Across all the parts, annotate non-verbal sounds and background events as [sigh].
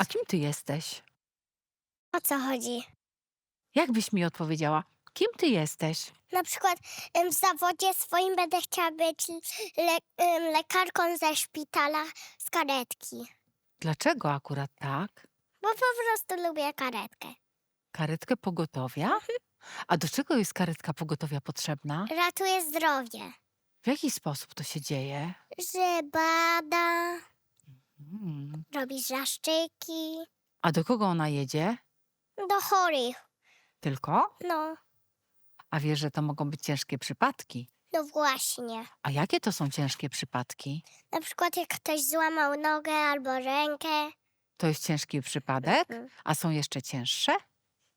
A kim ty jesteś? O co chodzi? Jak byś mi odpowiedziała? Kim ty jesteś? Na przykład em, w zawodzie swoim będę chciała być le, em, lekarką ze szpitala z karetki. Dlaczego akurat tak? Bo po prostu lubię karetkę. Karetkę pogotowia? A do czego jest karetka pogotowia potrzebna? Ratuje zdrowie. W jaki sposób to się dzieje? Że bada, Hmm. robi zaszczyki. A do kogo ona jedzie? Do chorych. Tylko? No, A wiesz, że to mogą być ciężkie przypadki. no właśnie. A jakie to są ciężkie przypadki? Na przykład jak ktoś złamał nogę albo rękę. To jest ciężki przypadek? Mhm. A są jeszcze cięższe?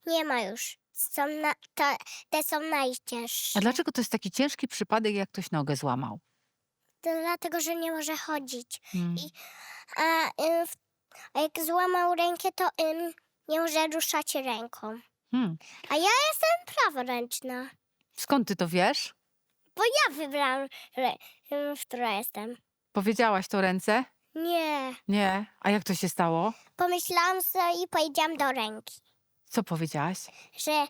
Nie ma już. Są na, to, te są najcięższe. A dlaczego to jest taki ciężki przypadek, jak ktoś nogę złamał? Dlatego, że nie może chodzić. Hmm. I- A, ym, w- a jak złamał rękę, to ym, nie może ruszać ręką. Hmm. A ja jestem praworęczna. Skąd ty to wiesz? Bo ja wybrałam, re, ym, w której jestem. Powiedziałaś to ręce? Nie. Nie. A jak to się stało? Pomyślałam sobie i powiedziałam do ręki, Co powiedziałaś? że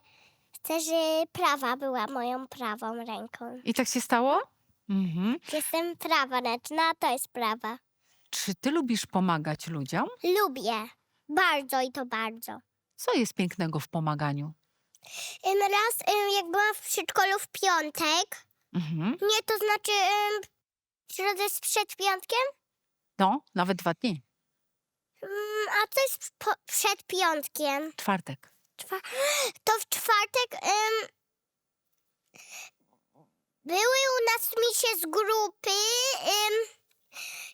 chcę, że prawa była moją prawą ręką. I tak się stało? Mhm. Jestem praworęczna, a to jest prawa. Czy ty lubisz pomagać ludziom? Lubię. Bardzo i to bardzo. Co jest pięknego w pomaganiu? Ym, raz, ym, jak byłam w przedszkolu w piątek, Mhm. nie, to znaczy ym, środę jest przed piątkiem, No, nawet dwa dni. Ym, a co jest po, przed piątkiem? Czwartek. Czwa- [gasps] to w czwartek były u nas misie z grupy ym,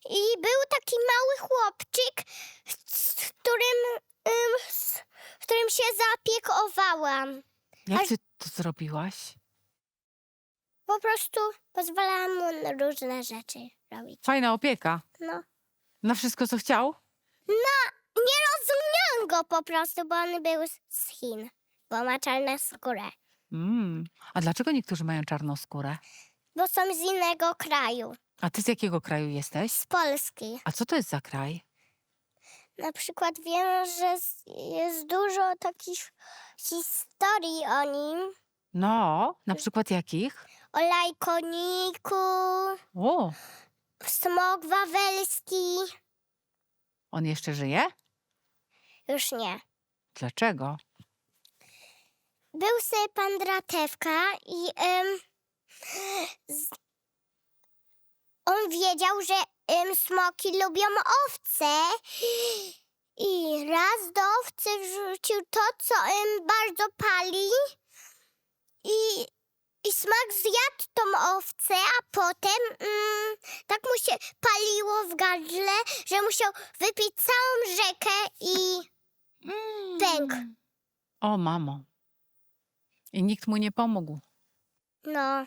i był taki mały chłopczyk, z którym, ym, z którym się zaopiekowałam. Jak ty to zrobiłaś? Po prostu pozwalałam mu na różne rzeczy robić. Fajna opieka. No. Na wszystko, co chciał? Nie rozumiałam go po prostu, bo on był z- z Chin, bo ma czarną skórę. Mm. A dlaczego niektórzy mają czarną skórę? Bo są z innego kraju, A ty z jakiego kraju jesteś? z Polski. A co to jest za kraj? Na przykład wiem, że z- jest dużo takich historii o nim. No, na przykład jakich? O lajkoniku, O, smok wawelski. on jeszcze żyje? Już nie. Dlaczego? Był sobie pan Dratewka i em, z, on wiedział, że em, smoki lubią owce i raz do owcy wrzucił to, co em, bardzo pali i, i smak zjadł tą owcę, a potem mm, tak mu się paliło w gardle, że musiał wypić całą rzekę i pękł. O, mamo. I nikt mu nie pomógł. No,